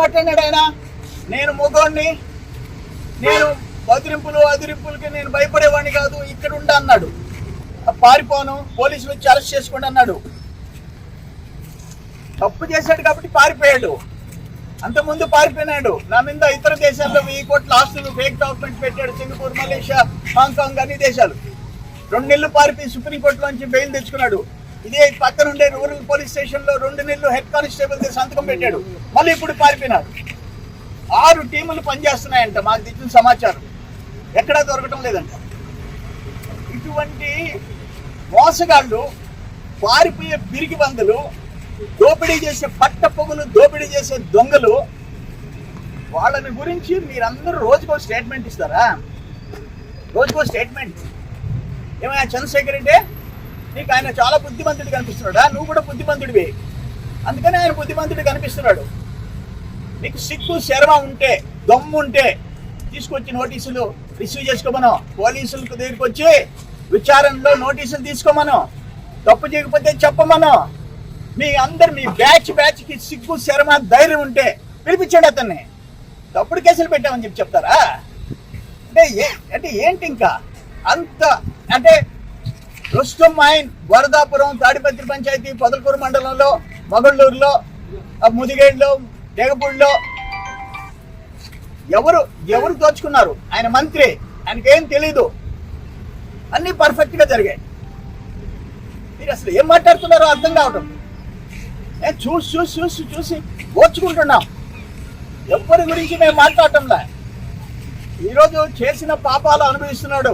మాట్లాడినాడు ఆయన. నేను మొగోడిని నేను బదిరింపులు అదిరింపులకి నేను భయపడేవాడిని కాదు ఇక్కడ ఉండ అన్నాడు. పారిపోను పోలీసులు వచ్చి అరెస్ట్ చేసుకోండి అన్నాడు. తప్పు చేశాడు కాబట్టి పారిపోయాడు. అంతకుముందు పారిపోయినాడు. నా మీద ఇతర దేశాల్లో వెయ్యి కోట్ల ఆస్తులు ఫేక్ డాక్యుమెంట్ పెట్టాడు సింగపూర్ మలేషియా హాంకాంగ్ అన్ని దేశాలు. రెండు నెలలు పారిపోయి సుప్రీంకోర్టులోంచి బెయిల్ తెచ్చుకున్నాడు. ఇదే పక్కన ఉండే రూరల్ పోలీస్ స్టేషన్లో రెండు నెలలు హెడ్ కానిస్టేబుల్ సంతకం పెట్టాడు. మళ్ళీ ఇప్పుడు పారిపోయినాడు. ఆరు టీములు పనిచేస్తున్నాయంట మాకు తెచ్చిన సమాచారం. ఎక్కడా దొరకటం లేదంట. ఇటువంటి మోసగాళ్ళు పారిపోయే పిరికి బందులు దోపిడీ చేసే పట్ట పొగులు దోపిడీ చేసే దొంగలు వాళ్ళని గురించి మీరందరూ రోజుకో స్టేట్మెంట్ ఇస్తారా? రోజుకో స్టేట్మెంట్. ఏమైనా చంద్రశేఖర్ అంటే నీకు ఆయన చాలా బుద్ధిమంతుడు కనిపిస్తున్నాడా. నువ్వు కూడా బుద్ధిమంతుడివి. అందుకని ఆయన బుద్ధిమంతుడు కనిపిస్తున్నాడు. నీకు సిగ్గు శర్మ ఉంటే దమ్ము ఉంటే తీసుకొచ్చి నోటీసులు రిసీవ్ చేసుకోమను. పోలీసులకు దగ్గరికి వచ్చి విచారణలో నోటీసులు తీసుకోమను. తప్పు చేయకపోతే చెప్పమను. మీ అందరు మీ బ్యాచ్ బ్యాచ్కి సిగ్గు శర్మ ధైర్యం ఉంటే పిలిపించాడు అతన్ని. తప్పుడు కేసులు పెట్టామని చెప్పి చెప్తారా? అంటే ఏ అంటే ఏంటి ఇంకా? అంత అంటే రుస్తం మైన్ వరదాపురం తాడిపత్రి పంచాయతీ పొదలకూరు మండలంలో మగళ్ళూరులో ముదిగేడులో దేగపూడిలో ఎవరు ఎవరు దోచుకున్నారు? ఆయన మంత్రి ఆయనకేం తెలీదు. అన్నీ పర్ఫెక్ట్గా జరిగాయి. మీరు అసలు ఏం మాట్లాడుతున్నారో అర్థం కావటం. నేను చూసి చూసి చూసి చూసి ఓచుకుంటున్నాం ఎవరి గురించి మేము మాట్లాడటంలే? ఈరోజు చేసిన పాపాలు అనుభవిస్తున్నాడు